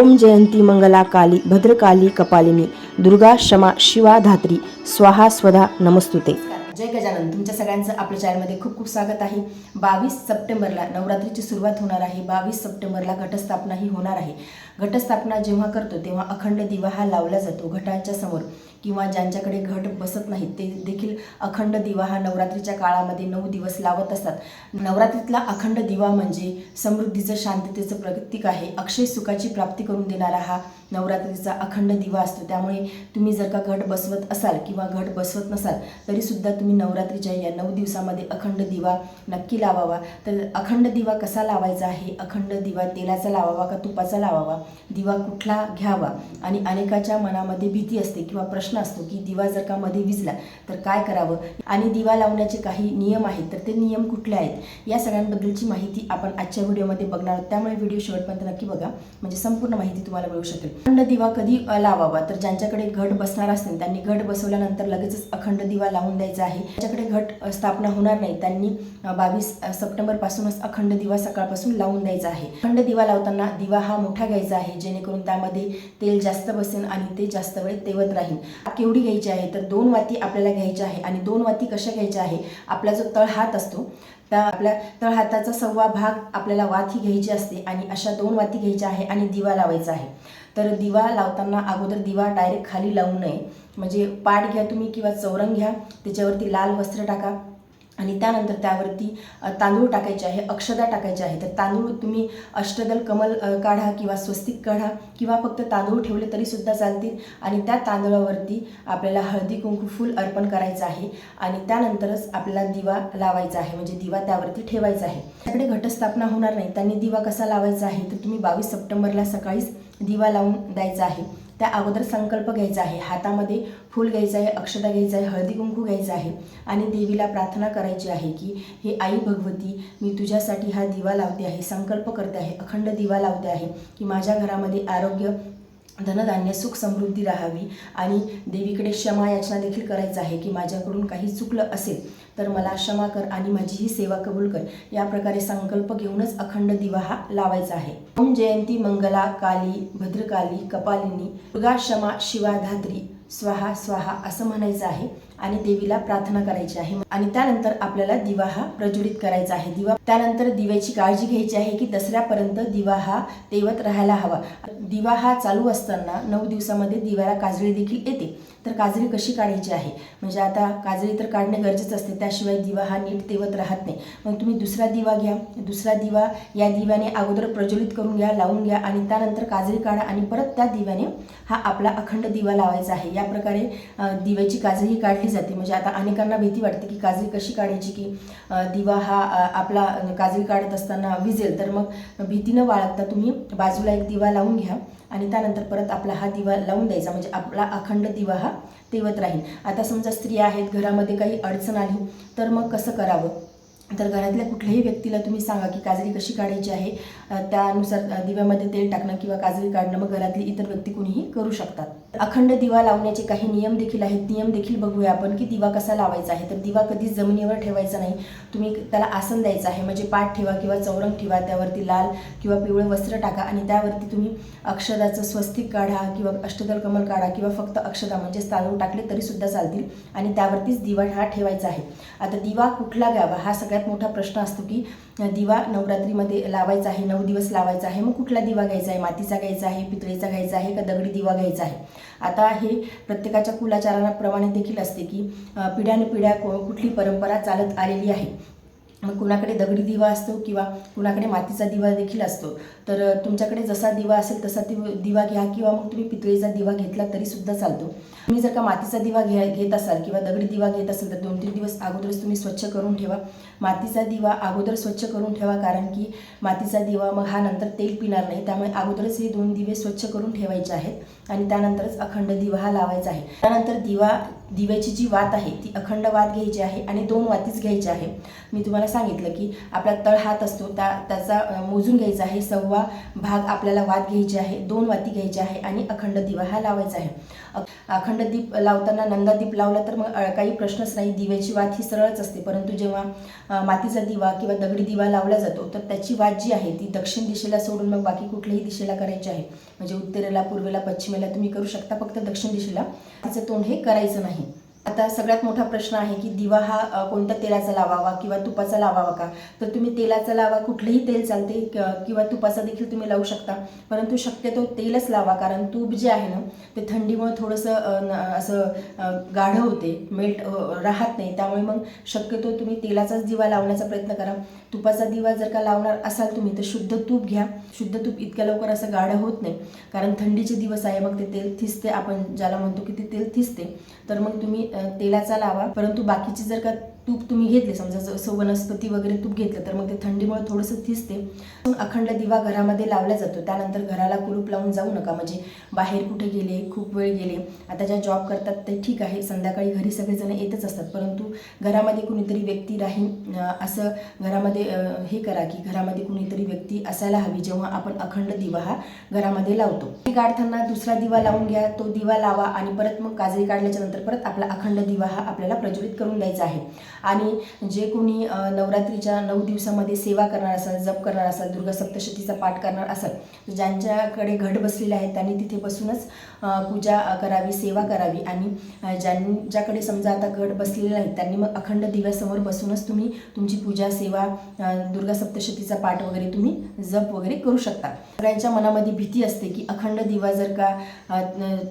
ओम जयंती मंगला काली भद्रकाली कपालिनी दुर्गा क्षमा शिवा धात्री स्वाहा स्वधा नमस्तुते. जय गजानन. तुमच्या सगळ्यांचं आपल्या चॅनलमध्ये खूप खूप स्वागत आहे. बावीस सप्टेंबरला नवरात्रीची सुरुवात होणार आहे. बावीस सप्टेंबरला घटस्थापनाही होणार आहे. घटस्थापना जेव्हा करतो तेव्हा अखंड दिवा हा लावला जातो. घटाच्या समोर किंवा ज्यांच्याकडे घट बसत नाहीत ते देखील अखंड दिवा हा नवरात्रीच्या काळामध्ये नऊ दिवस लावत असतात. नवरात्रीतला अखंड दिवा म्हणजे समृद्धीचं शांततेचं प्रतीक आहे. अक्षय सुखाची प्राप्ती करून देणारा हा नवरात्रीचा अखंड दिवा असतो. त्यामुळे तुम्ही जर का घट बसवत असाल किंवा घट बसवत नसाल तरीसुद्धा तुम्ही नवरात्रीच्या या नऊ दिवसामध्ये अखंड दिवा नक्की लावावा. तर अखंड दिवा कसा लावायचा आहे? अखंड दिवा तेलाचा लावावा का तुपाचा लावावा? दिवा कुठला घ्यावा? आणि अनेकाच्या मनामध्ये भीती असते किंवा प्रश्न असतो की दिवा जर का मध्ये विजला तर काय करावं? आणि दिवा लावण्याचे काही नियम आहेत तर ते नियम कुठले आहेत? या सगळ्यांबद्दलची माहिती आपण आजच्या व्हिडिओमध्ये बघणार आहोत. त्यामुळे व्हिडिओ शेवटपर्यंत नक्की बघा. म्हणजे संपूर्ण माहिती तुम्हाला मिळू शकेल. अखंड दिवा कधी लावावा? तर ज्यांच्याकडे घट बसणार असेल त्यांनी घट बसवल्यानंतर लगेचच अखंड दिवा लावून द्यायचा आहे. ज्यांच्याकडे घट स्थापना होणार नाही त्यांनी बावीस सप्टेंबर पासूनच अखंड दिवा सकाळपासून लावून द्यायचा आहे. अखंड दिवा लावताना दिवा हा मोठा घ्यायचा आहे जेणेकरून त्यामध्ये तेल जास्त बसेल आणि ते जास्त वेळ तेवत राहील केवढी घ्यायची आहे? तर दोन वाती आपल्याला घ्यायच्या आहे. आणि दोन वाती कशा घ्यायच्या आहे? आपला जो तळहात असतो त्या आपल्या तळहाताचा सव्वा भाग आपल्याला वाती घ्यायची असते आणि अशा दोन वाती घ्यायच्या आहे आणि दिवा लावायचा आहे. तर दिवा लावताना अगोदर दिवा डायरेक्ट खाली लावू नये. म्हणजे पाट घ्या तुम्ही किंवा चौरंग घ्या. त्याच्यावरती लाल वस्त्र टाका. आणि त्यानंतर त्यावरती तांदूळ टाकायचे आहे अक्षदा टाकायचे आहे. तर तांदूळ तुम्ही अष्टदल कमल काढा किंवा स्वस्तिक काढा किंवा फक्त तांदूळ ठेवले तरीसुद्धा चालतील. आणि त्या तांदूळावरती आपल्याला हळदी कुंकू फूल अर्पण करायचं आहे. आणि त्यानंतरच आपल्याला दिवा लावायचा आहे. म्हणजे दिवा त्यावरती ठेवायचा आहे. त्याकडे घटस्थापना होणार नाही. त्यांनी दिवा कसा लावायचा आहे? तर तुम्ही बावीस सप्टेंबरला सकाळीच दिवा लावून द्यायचा आहे. त्या अगोदर संकल्प घ्यायचा आहे. हातामध्ये फूल घ्यायचं आहे अक्षता घ्यायचं आहे हळदी कुंकू घ्यायचं आहे आणि देवीला प्रार्थना करायची आहे की हे आई भगवती मी तुझ्यासाठी हा दिवा लावते आहे संकल्प करते आहे अखंड दिवा लावते आहे की माझ्या घरामध्ये आरोग्य धनधान्य सुख समृद्धी राहावी आणि देवीकडे क्षमा याचना देखील करायचं आहे की माझ्याकडून काही चुकलं असेल तर मला क्षमा कर आणि माझी ही सेवा कबूल कर. या प्रकारे संकल्प घेऊनच अखंड दिवा हा लावायचा आहे. ओम जयंती मंगला काली भद्रकाली कपालिनी दुर्गा क्षमा शिवा धात्री स्वाहा स्वाहा असं म्हणायचं आहे आणि देवीला प्रार्थना करायची आहे. आणि त्यानंतर आपल्याला दिवा हा प्रज्वलित करायचा आहे. दिवा त्यानंतर दिव्याची काळजी घ्यायची आहे की दसऱ्यापर्यंत दिवा हा तेवत राहायला हवा. दिवा हा चालू असताना नऊ दिवसामध्ये दिव्याला काजळी देखील येते. तर काजळी कशी काढायची आहे? म्हणजे आता काजळी तर काढणे गरजेचं असते त्याशिवाय दिवा हा नीट तेवत राहत नाही. मग तुम्ही दुसरा दिवा घ्या. दुसरा दिवा या दिव्याने अगोदर प्रज्वलित करून घ्या लावून घ्या आणि त्यानंतर काजळी काढा आणि परत त्या दिव्याने हा आपला अखंड दिवा लावायचा आहे. या प्रकारे दिव्याची काजरीही काढली जाते. म्हणजे आता अनेकांना भीती वाटते की काजळी कशी काढायची की दिवा हा आपला काजळी काढत असताना विजेल. तर मग भीती न बाळगता तुम्ही बाजूला एक दिवा लावून घ्या आणि त्यानंतर परत आपला हा दिवा लावून द्यायचा. म्हणजे आपला अखंड दिवा हा तेवत राहील. आता समजा स्त्रिया आहेत घरामध्ये काही अडचण आली तर मग कसं करावं? तर घरातल्या कुठल्याही व्यक्तीला तुम्ही सांगा की काजळी कशी काढायची आहे. त्यानुसार दिव्यामध्ये तेल टाकणं किंवा काजळी काढणं मग घरातली इतर व्यक्ती कुणीही करू शकतात. अखंड दिवा लावण्याचे काही नियम देखील आहेत. नियम देखील बघूया आपण की दिवा कसा लावायचा आहे. तर दिवा कधीच जमिनीवर ठेवायचा नाही. तुम्ही त्याला आसन द्यायचं आहे. म्हणजे पाठ ठेवा किंवा चौरंग ठेवा. त्यावरती लाल किंवा पिवळं वस्त्र टाका आणि त्यावरती तुम्ही अक्षदाचं स्वस्तिक काढा किंवा अष्टदल कमल काढा किंवा फक्त अक्षदा म्हणजे तांदूळ टाकले तरी सुद्धा चालतील. आणि त्यावरतीच दिवा हा ठेवायचा आहे. आता दिवा कुठला घ्यावा? हा सगळ्यात मोठा प्रश्न असतो की दिवा नवरात्रीमध्ये लावायचा आहे. नऊ दिवस लावायचा आहे. मग कुठला दिवा घ्यायचा आहे? मातीचा घ्यायचा आहे? पितळेचा घ्यायचा आहे? का दगडी दिवा घ्यायचा आहे? आता हे प्रत्येकाच्या कुलाचाराप्रमाणे देखील असते की पिढ्यानपिढ्या को- कुठली परंपरा चालत आलेली आहे. मग कुणाकडे दगडी दिवा असतो किंवा कुणाकडे मातीचा दिवा देखील असतो. तर तुमच्याकडे जसा दिवा असेल तसा ती दिवा घ्या किंवा मग तुम्ही पितळेचा दिवा घेतला तरी सुद्धा चालतो. तुम्ही जर का मातीचा दिवा घ्या घेत असाल किंवा दगडी दिवा घेत असाल तर दोन तीन दिवस अगोदरच तुम्ही स्वच्छ करून ठेवा. मातीचा दिवा अगोदर स्वच्छ करून ठेवा कारण की मातीचा दिवा मग हा नंतर तेल पिणार नाही. त्यामुळे अगोदरच हे दोन दिवे स्वच्छ करून ठेवायचे आहेत आणि त्यानंतरच अखंड दिवा हा लावायचा आहे. त्यानंतर दिवा दिव्याची जी वात आहे ती अखंड वात घ्यायची आहे आणि दोन वातीच घ्यायची आहे. मी तुम्हाला सांगितलं की आपला तळ हात असतो त्या त्याचा मोजून घ्यायचा आहे. सव्वा भाग आपल्याला वात घ्यायची आहे दोन वाती घ्यायची आहे आणि अखंड दिवा हा लावायचा आहे. अखंड अखंड दीप लावताना नंदा दीप लावला तर मग काही प्रश्नच नाही. दिव्याची वात ही सरळच असते. परंतु जेव्हा मातीचा दिवा किंवा दगडी दिवा लावला जातो तर त्याची वात जी आहे ती दक्षिण दिशेला सोडून मग बाकी कुठल्याही दिशेला करायची आहे. म्हणजे उत्तरेला पूर्वेला पश्चिमेला तुम्ही करू शकता. फक्त दक्षिण दिशेला. तिचं तोंड हे करायचं नाही. आता सगळ्यात मोठा प्रश्न आहे की दिवा हा कोणत्या तेलाचा लावावा किंवा तुपाचा लावावा का? तर तुम्ही तेलाचा लावा कुठलंही तेल चालते क- किंवा तुपाचा देखील तुम्ही लावू शकता. परंतु शक्यतो तेलच लावा कारण तूप जे आहे ना ते थंडीमुळे थोडंसं न- असं गाढ गाढं होते मेल्ट राहत नाही. त्यामुळे मग शक्यतो तुम्ही तेलाचाच दिवा लावण्याचा प्रयत्न करा. तुपाचा दिवा जर का लावणार असाल तुम्ही तर शुद्ध तूप घ्या. शुद्ध तूप इतक्या लवकर असं गाढं होत नाही. कारण थंडीचे दिवस आहे मग ते तेल थिसते. आपण ज्याला म्हणतो की ते तेल थिसते. तर मग तुम्ही तेलाचा लावा. परंतु बाकीची जर का तूप तुम्ही घेतले समजा जसं वनस्पती वगैरे तूप घेतलं तर मग ते थंडीमुळे थोडंसं थिसते. अखंड दिवा घरामध्ये लावला जातो. त्यानंतर घराला कुलूप लावून जाऊ नका. म्हणजे बाहेर कुठे गेले खूप वेळ गेले आता ज्या जॉब करतात ते ठीक आहे. संध्याकाळी घरी सगळेजण येतच असतात. परंतु घरामध्ये कुणीतरी व्यक्ती राहीन असं घरामध्ये हे करा की घरामध्ये कुणीतरी व्यक्ती असायला हवी जेव्हा आपण अखंड दिवा हा घरामध्ये लावतो. ते काढताना दुसरा दिवा लावून घ्या तो दिवा लावा आणि परत मग काजळी काढल्याच्या नंतर परत आपला अखंड दिवा हा आपल्याला प्रज्वलित करून द्यायचा आहे. आणि जे कोणी नवरात्रीच्या नऊ दिवसामध्ये सेवा करणार असाल जप करणार असाल दुर्गा सप्तशतीचा पाठ करणार असाल तर ज्यांच्याकडे घट बसलेले आहेत त्यांनी तिथे बसूनच पूजा करावी सेवा करावी आणि ज्यांच्याकडे समजा आता घट बसलेले आहेत त्यांनी मग अखंड दिव्यासमोर बसूनच तुम्ही तुमची पूजा सेवा दुर्गा सप्तशतीचा पाठ वगैरे तुम्ही जप वगैरे करू शकता. सगळ्यांच्या मनामध्ये भीती असते की अखंड दिवा जर का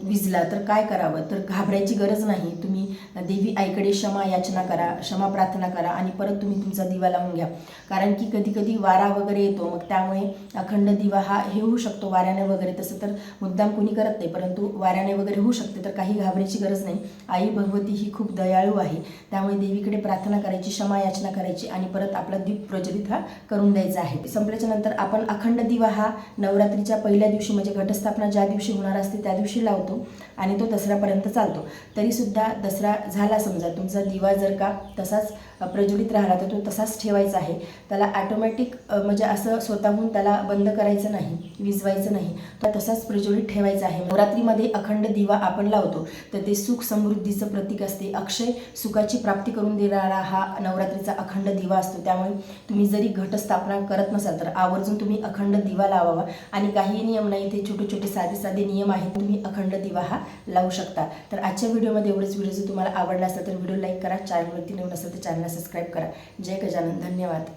विजला तर काय करावं? तर घाबरायची गरज नाही. तुम्ही देवी आईकडे क्षमा याचना करा क्षमा प्रार्थना करा आणि परत तुम्ही तुमचा दिवा लावून घ्या. कारण की कधी कधी वारा वगैरे येतो मग त्यामुळे अखंड दिवा हा हे होऊ शकतो वाऱ्याने वगैरे. तसं तर मुद्दाम कुणी करत नाही परंतु वाऱ्याने वगैरे होऊ शकते तर काही घाबरायची गरज नाही. आई भगवती ही खूप दयाळू आहे. त्यामुळे देवीकडे प्रार्थना करायची क्षमा याचना करायची आणि परत आपला दीप प्रज्वलित हा करून द्यायचा आहे. संपल्याच्या नंतर आपण अखंड दिवा हा नवरात्रीच्या पहिल्या दिवशी म्हणजे घटस्थापना ज्या दिवशी होणार असते त्या दिवशी लावतो आणि तो दसऱ्यापर्यंत चालतो. तरीसुद्धा दसरा झाला समजा तुमचा दिवा जर का तसाच प्रज्वलित राहिला तर तो तसाच ठेवायचा आहे. त्याला ॲटोमॅटिक म्हणजे असं स्वतःहून त्याला बंद करायचं नाही विजवायचं नाही. तर तसाच प्रज्वलित ठेवायचा आहे. नवरात्रीमध्ये अखंड दिवा आपण लावतो तर ते सुख समृद्धीचं प्रतीक असते. अक्षय सुखाची प्राप्ती करून देणारा हा नवरात्रीचा अखंड दिवा असतो. त्यामुळे तुम्ही जरी घटस्थापना करत नसाल तर आवर्जून तुम्ही अखंड दिवा लावावा. आणि काही नियम नाही ते छोटे छोटे साधे साधे नियम आहेत. तुम्ही अखंड दिवा हा लावू शकता. तर आजच्या व्हिडिओमध्ये एवढेच. व्हिडिओ जर तुम्हाला आवडला असेल तर व्हिडिओ लाईक करा. चॅनलवरती नवीन असेल तर चॅनलला सबस्क्राईब करा. जय गजानन. धन्यवाद.